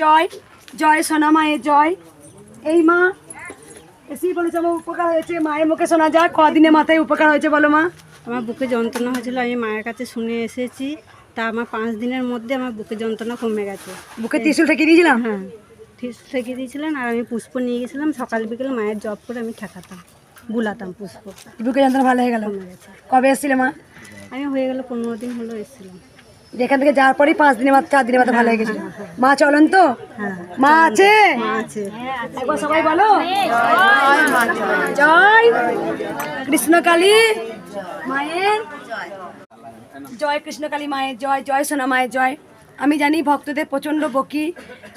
জয় জয় সোনা মায়ের জয়। এই মা এসেই বলেছে আমার উপকার হয়েছে মায়ের মুখে শোনা যাক কদিনে মাথায় উপকার হয়েছে বলো মা। আমার বুকে যন্ত্রণা হয়েছিল আমি মায়ের কাছে শুনে এসেছি। তা আমার পাঁচ দিনের মধ্যে আমার বুকে যন্ত্রণা কমে গেছে। বুকে ত্রিশুল ঠেকিয়ে দিয়েছিলাম? হ্যাঁ ঠিক থেকে দিয়েছিলেন আর আমি পুষ্প নিয়ে গেছিলাম। সকাল বিকেল মায়ের জব করে আমি ঠেকাতাম বুলাতাম পুষ্প। বুকে যন্ত্রণা ভালো হয়ে গেল। কবে এসেছিলে মা? আমি হয়ে গেল পনেরো দিন হলো এসেছিলাম। যেখান থেকে যাওয়ার পরেই পাঁচ দিনের মাথা চার দিনের মাথা ভালো হয়ে গেছিল। মা চলেন তো হ্যাঁ মা আছে? মা আছে। একবার সবাই বলো। জয় কৃষ্ণকালী মায়ের। জয় কৃষ্ণকালী মায়ের জয় জয় সোনা মায়ের জয়। আমি জানি ভক্তদের প্রচণ্ড বকি।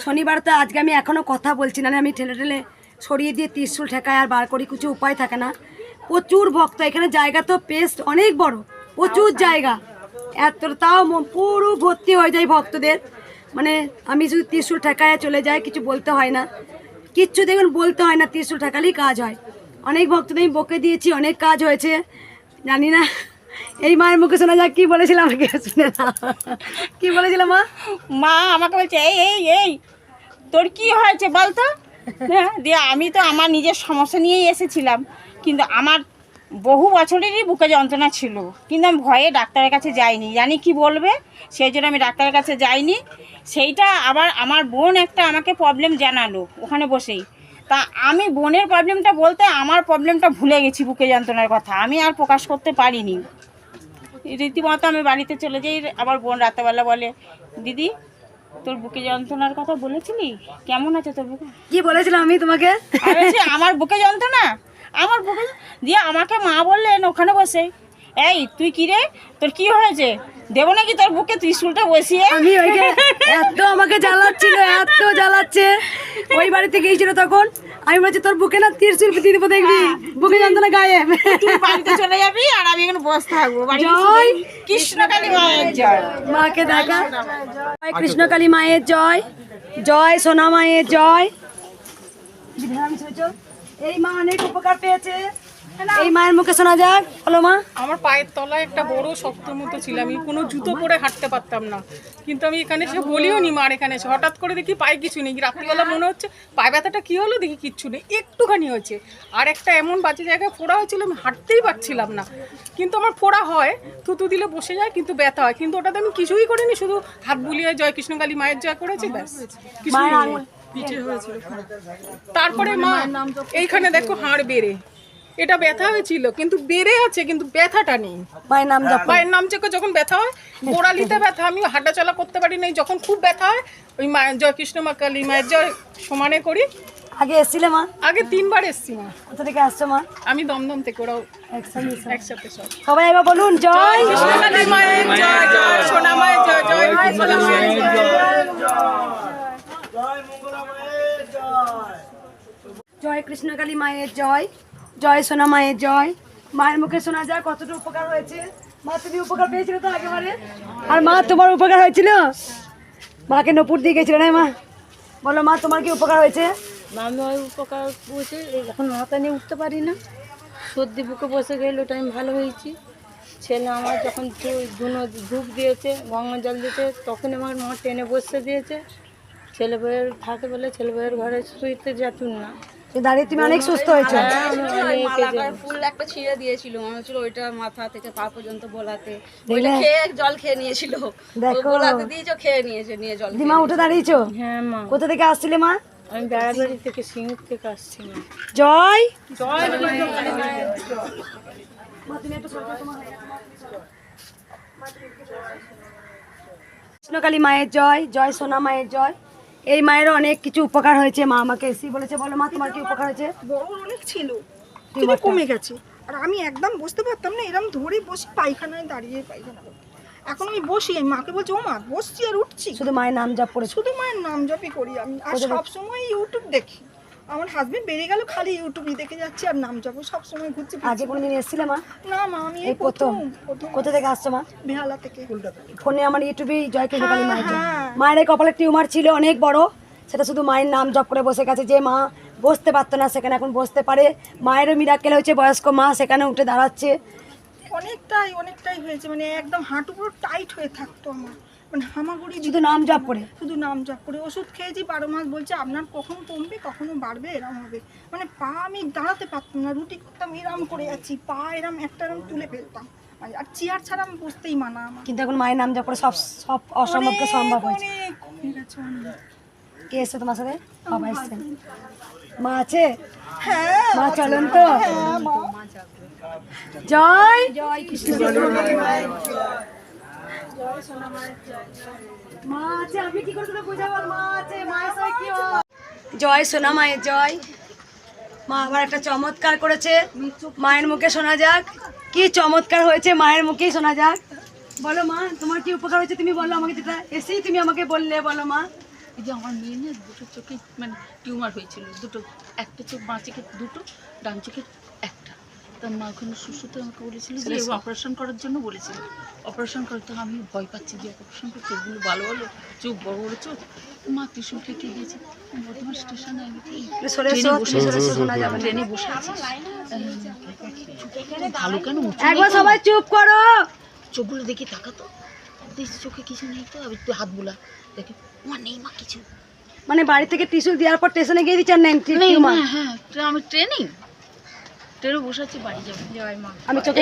শনিবার তো আজকে আমি এখনও কথা বলছি না আমি ঠেলে ঠেলে সরিয়ে দিয়ে ত্রিশুল ঠেকায় আর বার করি কিছু উপায় থাকে না। প্রচুর ভক্ত এখানে জায়গা তো পেস্ট অনেক বড়। প্রচুর জায়গা। এত তাও পুরো ভর্তি হয়ে যায় ভক্তদের। মানে আমি যদি ত্রিশুল ঠেকায় চলে যাই, কিছু বলতে হয় না। কিচ্ছু দেখুন, বলতে হয় না ত্রিশুল ঠেকালেই কাজ হয়। অনেক ভক্তদের আমি বকে দিয়েছি, অনেক কাজ হয়েছে। জানি না, এই মায়ের মুখে শোনা যাক, কি বলেছিলাম আমাকে? শুনে কি বলেছিলাম মা? মা আমাকে বলছে, এই এই এই, তোর কি হয়েছে বল তো হ্যাঁ দিয়ে আমি তো আমার নিজের সমস্যা নিয়েই এসেছিলাম। কিন্তু আমার বহু বছরেরই বুকে যন্ত্রণা ছিল কিন্তু আমি ভয়ে ডাক্তারের কাছে যাইনি। জানি কি বলবে? সেই জন্য আমি ডাক্তারের কাছে যাইনি। সেইটা আবার আমার বোন একটা আমাকে প্রবলেম জানালো ওখানে বসেই। তা আমি বোনের প্রবলেমটা বলতে আমার প্রবলেমটা ভুলে গেছি বুকে যন্ত্রণার কথা। আমি আর প্রকাশ করতে পারিনি। রীতিমতো আমি বাড়িতে চলে যাই আবার বোন রাতেবেলা বলে দিদি তোর বুকে যন্ত্রণার কথা বলেছিলি? কেমন আছে তোর বুকে? কি বলেছিলাম আমি তোমাকে? আমার বুকে যন্ত্রণা? আমার বুকে দিয়ে আমাকে মা বললেন ওখানে বসে। এই তুই কি রে? তোর কি হয়েছে? দেবো নাকি তোর বুকে ত্রিশুলটা বসিয়ে? আমি ওইকে এত আমাকে জ্বালাচ্ছিল এত জ্বালাচ্ছে। ওই বাড়িতে গিয়েছিল তখন। আমি বলছি তোর বুকে না তীরশুল দিয়ে দেবো দেখবি? বুকে যন্ত্রণা গায়ে তুই বাড়িতে চলে যাবি আর আমি এখানে বসে থাকব। জয় কৃষ্ণকালী মায়ের জয়। মাকে দেখা। জয় কৃষ্ণকালী মায়ের জয়। জয় সোনা মায়ের জয়? এই মা অনেক উপকার পেয়েছে। এই মায়ের মুখে শোনা যাক। বলো মা। আমার পায়ের তলায় একটা বড় শক্ত মতো ছিল আমি কোনো জুতো পরে হাঁটতে পারতাম না। কিন্তু আমি এখানে এসে বলিও নি মার এখানে এসে। হঠাৎ করে দেখি পায়ে কিছু নেই। রাত্রিবেলা মনে হচ্ছে পায়ে ব্যথাটা কী হলো দেখি কিচ্ছু নেই। একটুখানি হয়েছে। আর একটা এমন বাজে জায়গায় ফোড়া হয়েছিল আমি হাঁটতেই পারছিলাম না। কিন্তু আমার ফোড়া হয় থুতু দিলে বসে যায় কিন্তু ব্যথা হয়। কিন্তু ওটাতে আমি কিছুই করিনি শুধু হাত বুলিয়ে জয় কৃষ্ণকালী মায়ের জয় করেছি ব্যাস। আঙুল। পিঠে হয়েছিল তারপরে মা এইখানে দেখো হাড় বেড়ে। এটা ব্যথা হয়েছিল কিন্তু বেড়ে আছে কিন্তু ব্যথাটা নেই। পায়ের নাম জপ মায়ের নাম চেকে যখন ব্যথা হয় গোড়ালিতে ব্যথা আমি হাঁটাচলা করতে পারি না যখন খুব ব্যথা হয় ওই মায়ের জয় কৃষ্ণ মা কালী মায়ের জয় সমানে করি। আগে এসছিলে মা? আগে তিনবার এসছি মা। কোথা থেকে আসছো মা? আমি দমদম থেকে ওরাও একসাথে সব। সবাই এবার বলুন জয় কৃষ্ণকালী মায়ের জয় জয় সোনা মায়ের জয় জয় সোনা মায়ের জয়। জয় কৃষ্ণকালী মায়ের জয় জয় সোনা মায়ের জয়। মায়ের মুখে শোনা যায়, কতটা উপকার হয়েছে? মা তুমি উপকার পেয়েছিলে তো একেবারে আর মা, তোমার উপকার হয়েছিল? মাকে নপুর দিয়ে গেছিল না মা? বলো মা, তোমার কি উপকার হয়েছে? আমি উপকার বসে এখন মাথা নিয়ে উঠতে পারি না। সর্দি বুকে বসে গেল ওটা আমি ভালো হয়েছি। ছেলে আমার যখন ধুনো ধূপ দিয়েছে, গঙ্গা জল দিয়েছে, তখন আমার মা টেনে বসে দিয়েছে। ছেলে বইয়ের থাকে বলে ছেলে বইয়ের ঘরে শুইতে যেতুন না। দাঁড়িয়ে তুমি অনেক সুস্থ হয়েছে। হ্যাঁ, ফুল একটা ছিঁড়ে দিয়েছিল। মনে হচ্ছিল ওইটা মাথা থেকে পা পর্যন্ত বোলাতে। ওইটা খেয়ে জল খেয়ে নিয়েছিল। দেখো। বোলাতে দিয়েছ খেয়ে নিয়েছে নিয়ে জল দিমা উঠে দাঁড়িয়েছো? হ্যাঁ মা। কোথা থেকে আসছিলে মা? আমি বেড়াবাড়ি থেকে সিঙ্গুর থেকে আসছি মা। জয়! কৃষ্ণকালী মায়ের জয় জয় সোনা মায়ের জয়। এই মায়ের অনেক কিছু উপকার হয়েছে মা আমাকে এসি বলেছে বলো মা তোমার কি উপকার হয়েছে? বড় অনেক ছিল কিন্তু কমে গেছে। আর আমি একদম বসতে পারতাম না এরকম ধরে বসে পায়খানায় দাঁড়িয়ে পায়খানা এখন আমি বসি আমি মাকে বলছি ও মা বসছি আর উঠছি শুধু মায়ের নাম জপ করে শুধু মায়ের নাম জপই করি আমি। আর সবসময় ইউটিউব দেখি। আমার হাজবেন্ড বেরিয়ে গেল খালি ইউটিউবই দেখে যাচ্ছি আর নাম জপ সব সময় ঘুরছি ফিরছি। কোনোদিন এসেছিলে মা? না মা আমি এই প্রথম। কোথা থেকে আসছো মা? বেহালা থেকে। ফোনে আমার ইউটিউবে জয় কৃষ্ণকালী মায়ের। হ্যাঁ। মায়ের কপালে টিউমার ছিল অনেক বড় সেটা শুধু মায়ের নাম জপ করে বসে গেছে যে মা বসতে পারতো না সেখানে এখন বসতে পারে। মায়েরও মিরাক্কেল হয়েছে বয়স্ক মা সেখানে উঠে দাঁড়াচ্ছে। অনেকটাই অনেকটাই হয়েছে মানে একদম হাঁটু পুরো টাইট হয়ে থাকতো আমার। মানে হামাগুড়ি শুধু নাম জপ করে। শুধু নাম জপ করে। ওষুধ খেয়েছি বারো মাস বলছে আপনার কখন কমবে কখনো বাড়বে? এরম হবে। মানে পা আমি দাঁড়াতে পারতাম না রুটি করতাম এরম করে যাচ্ছি পা এরম একটা এরম তুলে ফেলতাম। মানে আর চেয়ার ছাড়া আমি বসতেই মানা আমার। কিন্তু এখন মায়ের নাম জপ করে সব সব অসম্ভবকে সম্ভব হয়েছে। কে এসছে তোমার সাথে? বাবা এসছেন মা আছে? হ্যাঁ মা চলেন তো। জয় জয় কৃষ্ণ। জয় সোনা মায়ের জয়। মা আবার একটা চমৎকার করেছে। মায়ের মুখে শোনা যাক। কি চমৎকার হয়েছে মায়ের মুখেই শোনা যাক। বলো মা, তোমার কি উপকার হয়েছে তুমি বলো আমাকে যেটা। এসেই তুমি আমাকে বললে, বলো মা। এই যে আমার মেয়ে না, দুটো চোখে মানে টিউমার হয়েছিল, দুটো, একটা চোখ বাঁ চোখে দুটো, ডান চোখে একটা। তার মা ওখানে সুস্থতে আমাকে বলেছিল যে অপারেশন করার জন্য বলেছিল। অপারেশন করতে আমি ভয় পাচ্ছি যে অপারেশন করে চোখগুলো ভালো হলো? চোখ বড় বড় চোখ মা টিউশন ঠেকিয়ে দিয়েছে। বর্তমান স্টেশনে আমি ট্রেনে বসে। ট্রেনে আছি। ভালো কেন? একবার? সবাই চুপ করো। চোখগুলো দেখি তাকাতো দেখছি চোখে কিছু নেই তো আমি একটু হাত বোলা। দেখে মা নেই মা কিছু। মানে বাড়ি থেকে টিস্যু দেওয়ার পর স্টেশনে গিয়ে দিচ্ছেন নেন মা? হ্যাঁ আমি ট্রেনিং ট্রেনে বসে আছি বাড়ি যাব। জয় মা। আমি চোখে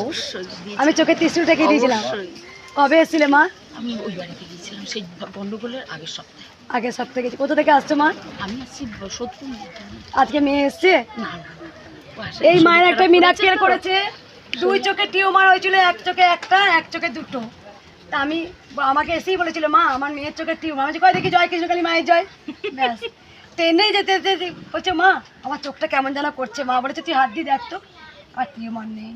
অবশ্যই আমি চোখে দিয়েছিলাম। কবে এসেছিলে মা? আমি ওই বাড়িতে গিয়েছিলাম সেই গন্ডগোলের আগের সপ্তাহে। আগের সপ্তাহে গেছি কোথা থেকে আসছো মা? আমি আসছি সোদপুর আজকে মেয়ে এসছে? না না এই মায়ের একটা মিরাক্কেল করেছে। দুই চোখে টিউমার হয়েছিল এক চোখে একটা এক চোখে দুটো। তা আমি আমাকে এসেই বলেছিল মা আমার মেয়ের চোখে টিউমার। আমি কয় দেখি জয় কৃষ্ণকালী মায়ের জয়। ব্যাস। ট্রেনেই যেতে যেতে বলছে, মা, আমার চোখটা কেমন যেন করছে। মা বলেছে, তুই হাত দিয়ে দেখ তো। আর টিউমার নেই।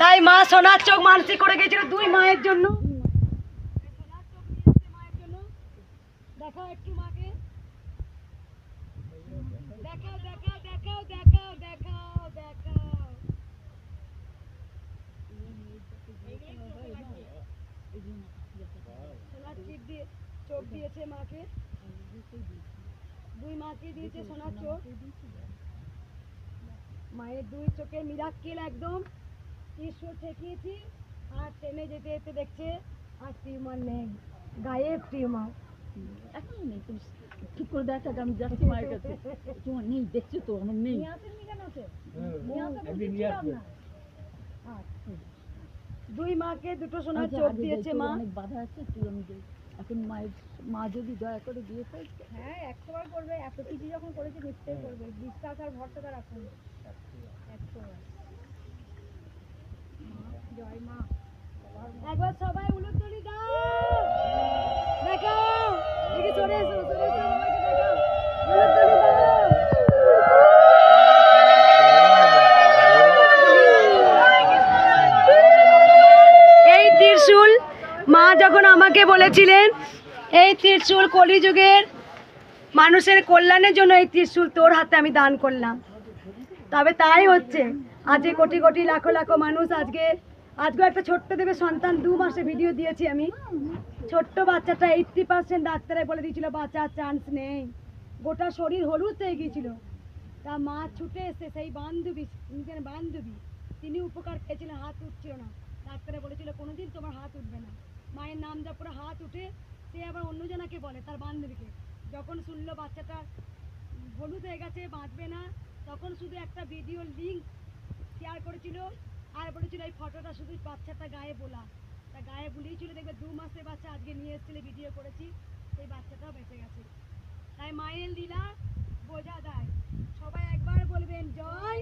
তাই মা সোনার চোখ মানসিক করে গেছিল দুই মায়ের জন্য। দেখাও একটু মাকে। দেখাও দেখাও দেখাও দেখাও দেখাও সোনার চোখ দিয়েছে মাকে। দুই মাকে দিয়েছে সোনার চোখ। মায়ের দুই চোখে মিরাক্কেল একদম। টিস্যু ঠেকিয়েছি আর ট্রেনে যেতে যেতে দেখছে আর টিউমার নেই। গায়েব টিউমার এখন নেই তুমি ঠিক করে দেখা আমি যাচ্ছি মায়ের কাছে। তোমার নেই দেখছ তো আমার নেই। দুই মাকে দুটো সোনার আচ্ছা, চোখ দিয়েছে মা। বাধা আছে তুই আমি এখন মায়ের মা যদি দয়া করে বিয়ে করে হ্যাঁ একশো বার করবে এত কিছু যখন করেছে নিশ্চয়ই করবে। বিশ্বাস আর ভরসা রাখুন একশো বার জয় মা। একবার সবাই উলুধ্বনি দাও। দেখো এদিকে চলে এসো চলে এসো। আমাকে বলেছিলেন? এই ত্রিশূল কলিযুগের মানুষের কল্যাণের জন্য এই ত্রিশূল তোর হাতে আমি দান করলাম। তবে তাই হচ্ছে, আজকে কোটি কোটি লাখো লাখো মানুষ আজকে আজকে একটা ছোট্ট দেবে সন্তান দু মাসে ভিডিও দিয়েছি আমি। ছোট্ট বাচ্চাটা এইটটি পার্সেন্ট ডাক্তারে বলে দিয়েছিল বাচ্চার চান্স নেই। গোটা শরীর হলুদ হয়ে গিয়েছিল। তা মা ছুটে এসে সেই বান্ধবী, নিজের বান্ধবী, তিনি উপকার পেয়েছিলেন, হাত উঠছিল না। ডাক্তারে বলেছিল, কোনোদিন তোমার হাত উঠবে না। মায়ের নাম যা পুরো হাত উঠে, সে আবার অন্যজনাকে বলে, তার বান্ধবীকে। যখন শুনলো বাচ্চাটা হলুদ হয়ে গেছে, বাঁচবে না, তখন শুধু একটা ভিডিও লিঙ্ক শেয়ার করেছিল, আর বলেছিল এই ফটোটা শুধু বাচ্চাটা গায়ে বোলা। তা গায়ে বুলিয়েছিল দেখবে দু মাসে বাচ্চা আজকে নিয়ে এসেছিল ভিডিও করেছি, সেই বাচ্চাটাও বেঁচে গেছে। তাই মায়ের লীলা বোঝা যায়। সবাই একবার বলবেন, জয়।